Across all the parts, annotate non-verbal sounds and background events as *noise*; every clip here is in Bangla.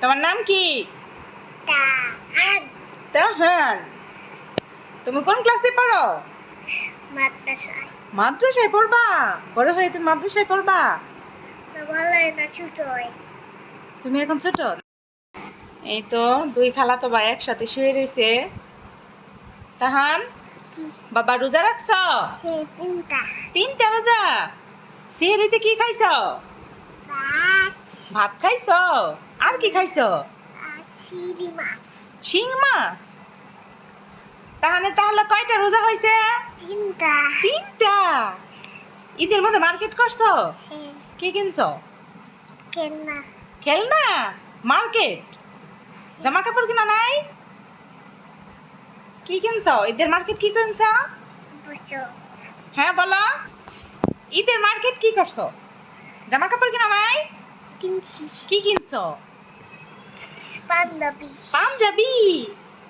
তোমার নাম কি? তাহান। তুমি কোন ক্লাসে পড়ো? মাদ্রাসায়। মাদ্রাসায় পড়বা? বড় হয়ে তুমি মাদ্রাসায় পড়বা? তুমি এখন ছোট? এই তো দুই খালা তো ভাই একসাথে শুয়ে রয়েছে। তাহান বাবা রোজা রাখছ? হ্যাঁ তিনটা রোজা? সিহারিতে কি খাইছ? ভাত খাইছ? আর কি খাইছ? শিং মাছ। তাহলে তাহলে কয়টা রোজা হয়েছে তিনটা। তিনটা? ঈদের মধ্যে মার্কেট করছ? হ্যাঁ। কি কিনছ? কেনা খেলনা মার্কেট? জামা কাপড় কিনা নাই? কি কিনছ? ঈদের মার্কেট কি কিনছ? হ্যাঁ বলো। ঈদের মার্কেট কি করছ? জামা কাপড় কিনা নাই? কিনছি কি কিনছ বান্ধবী পাঞ্জাবি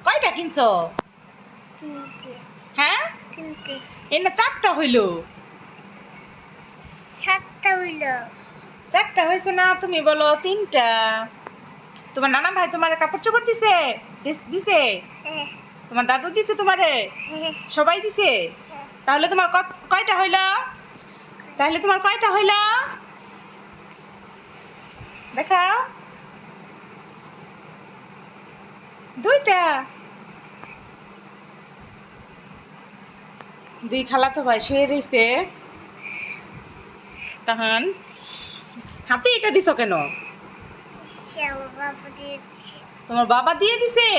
কয়টা কিনছ হ্যাঁ এনে চারটা হইল সাতটা হইল চারটা হয়েছে না তুমি বলো তিনটা। তোমার নানা ভাই তোমার কাপড় চোপড় দিছে? দিছে তোমার দাদু দিছে তোমারে? সবাই দিছে? তাহলে তোমার কয়টা হইল? তাহলে তোমার কয়টা হইল? দেখাও দুইটা। দুই খালা তো ভাই শুয়ে রয়েছে তখন হাতে এটা দিছ কেন? তোমার বাবা দিয়ে দিছে?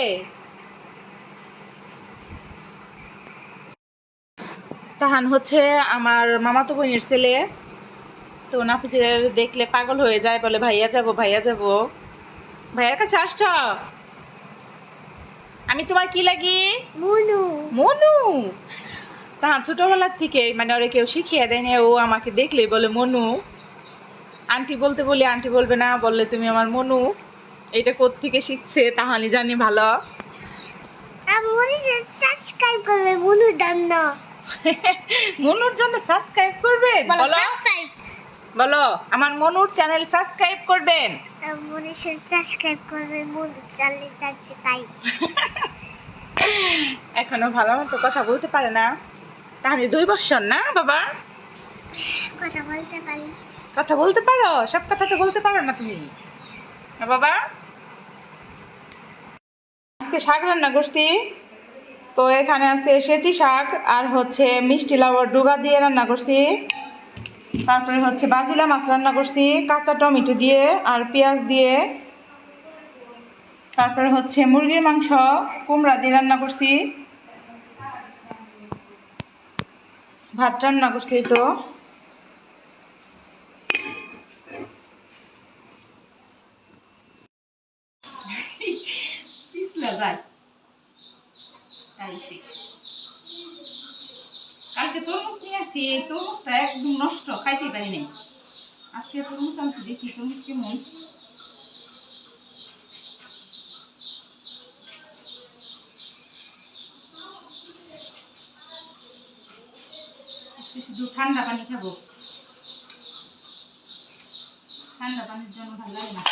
তাহান হচ্ছে আমার মামাতো বোনের ছেলে। তো নাপিতের দেখলে পাগল হয়ে যায় বলে ভাইয়া যাব ভাইয়া যাব। ভাইয়ার কাছে আসছ? আমি তোমার কি লাগি? মুনু। মনু? তাহান ছোটবেলার থেকে মানে ওরে কেউ শিখিয়ে দেয়নি ও আমাকে দেখলে বলে মনু আন্টি বলতে বলি আন্টি বলবে না বললে তুমি আমার মনু এটা থেকে শিখছে তাহানি জানি ভালো সাবস্ক্রাইব করবে মুনু দান্ন মনুর জন্য সাবস্ক্রাইব *laughs* করবেন বলো বলো। আমার মনুর চ্যানেল সাবস্ক্রাইব করবেন। সাবস্ক্রাইব তাই। *laughs* এখনও ভালো মতো কথা বলতে পারে না। তাহলে দুই বছর না বাবা? কথা বলতে পারি। কথা বলতে পারো সব কথা তো বলতে পারো না তুমি। না বাবা? আজকে শাক রান্না করছি। তো এখানে আছে সেচি শাক আর হচ্ছে মিষ্টি লাউর ডুগা দিয়ে রান্না করছি। তারপরে হচ্ছে বাজিলা মাছ রান্না করছি, কাঁচা টমেটো দিয়ে আর পেঁয়াজ দিয়ে। তারপরে হচ্ছে মুরগির মাংস, কুমড়া দিয়ে রান্না করছি। ভাত রান্না করছি তো। *laughs* কালকে তরমুজ নিয়ে আসছি, এই তরমুজটা একদম নষ্ট খাইতে পারি নাই। আজকে তরমুজ আনছি দেখি, তরমুজ কেমন? শুধু ঠান্ডা পানি খাব। ঠান্ডা পানির জন্য ভালো লাগে না।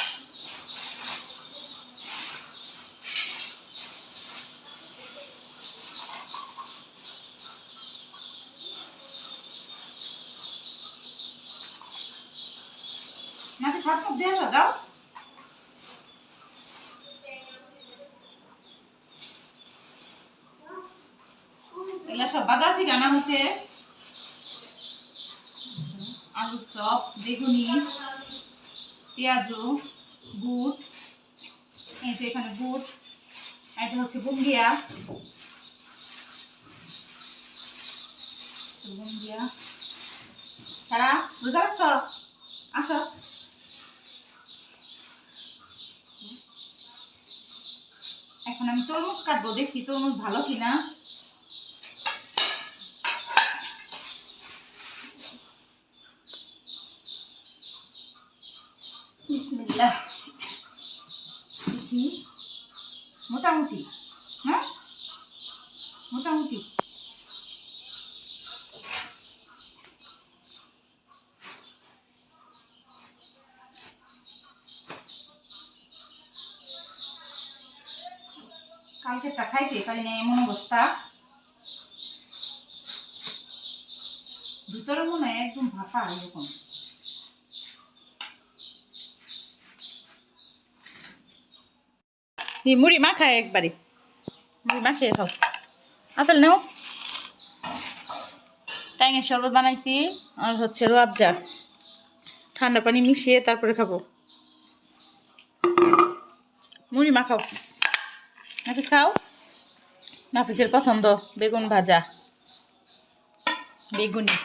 নাকি সব সব দিয়ে আসো দাও এগুলা সব বাজার থেকে আনা হচ্ছে আলুর চপ, বেগুনি, পেঁয়াজু বুট এই যে এখানে বুট এটা হচ্ছে বুন্দিয়া। বুন্দিয়া। সারা রোজা রাখছো? আসো। এখন আমি তরমুজ কাটবো দেখি তরমুজ ভালো কিনা। বিসমিল্লাহ। দেখি। মোটামুটি হ্যাঁ? মোটামুটি। কালকেরটা খাইতে পারি না এমন অবস্থা। ভিতরে মনে হয় একদম ভাপা এরকম। মুড়ি মাখায় একবারে। মুড়ি মাখিয়ে খাও। আপেল নাও। ট্যাঙের শরবত বানাইছি, আর হচ্ছে রোয়াবজা ঠান্ডা পানি মিশিয়ে তারপরে খাব। মুড়ি মাখাও। নাফিস খাও? নাফিসের পছন্দ বেগুন ভাজা। বেগুনি।